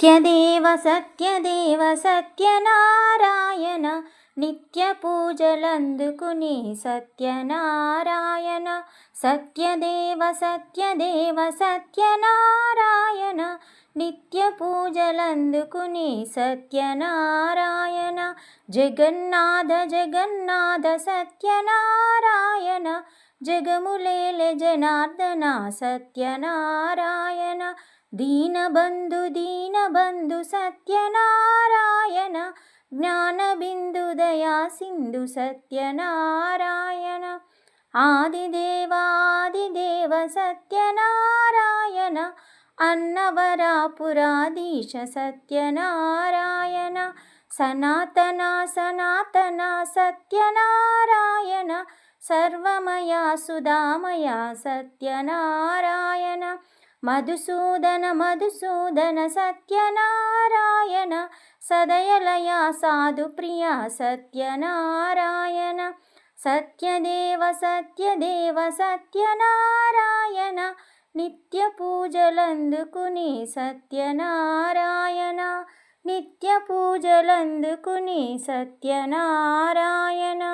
Satyadeva Satyadeva Satyanarayana. Nithya పూజలందుకుని Satyanarayana. Satyadeva Satyadeva Satyanarayana. Nithya పూజలందుకుని Satyanarayana. Jagannath Jagannath Satyanarayana. జగములేల Janardhana Satyanarayana. Dinabandhu Dinabandhu Satyanarayan. ज्ञानबिन्दुदयासिन्धु Satyanarayan. आदिदेवादिदेव Satyanarayan. अन्नवरापुराधीश Satyanarayan. सनातना सनातना Satyanarayan. सर्वमया सुधामया Satyanarayan. Madhusudana Madhusudana Satyanarayana సదయలయ Sadhu Priya Satyanarayana Satyadeva Satyadeva Satyanarayana Nithya పూజలందుకుని Satyanarayana Nithya పూజలందుకుని Satyanarayana.